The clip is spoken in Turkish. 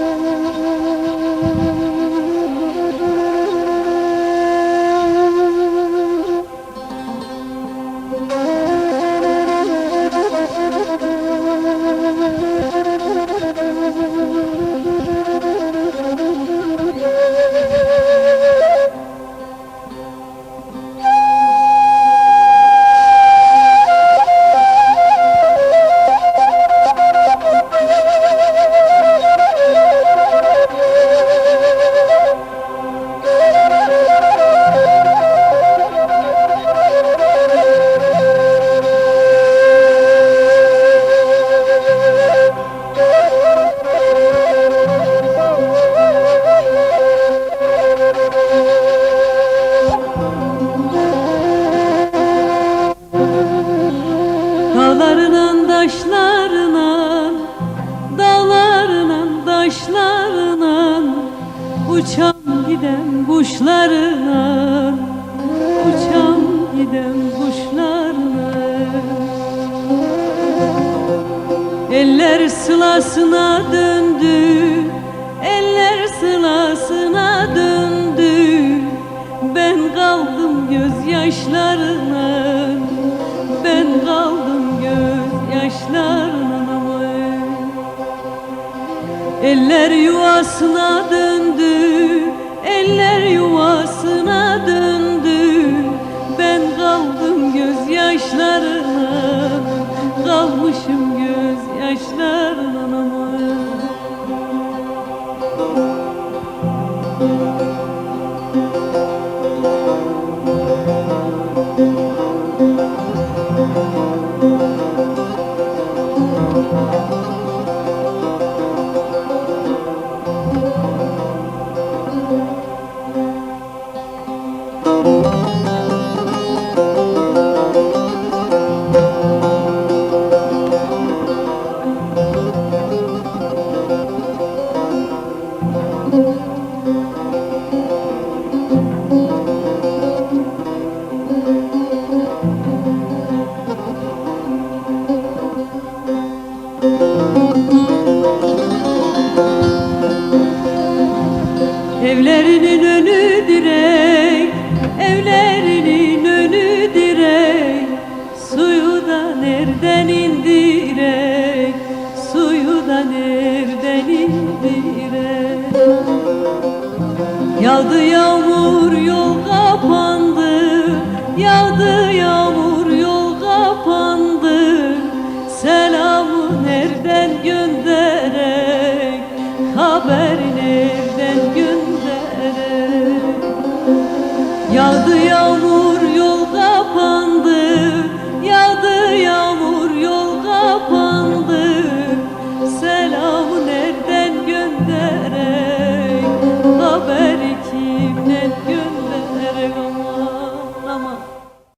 Dağlarının Uçan giden kuşlarına Uçan giden kuşlarına. Eller sılasına döndü Eller sılasına döndü. Ben kaldım gözyaşlarına Eller yuvasına döndü Eller yuvasına döndü. Ben kaldım gözyaşlarına Kalmışım gözyaşlarına. aman Evlerinin önü direk, evlerinin önü direk. Suyu da nereden indirek, suyu da nereden indirek? Yağdı yağmur yol kapandı, yağdı yağmur yol kapandı. Selamı nereden gönderek, haber nereden Yağdı yağmur yol kapan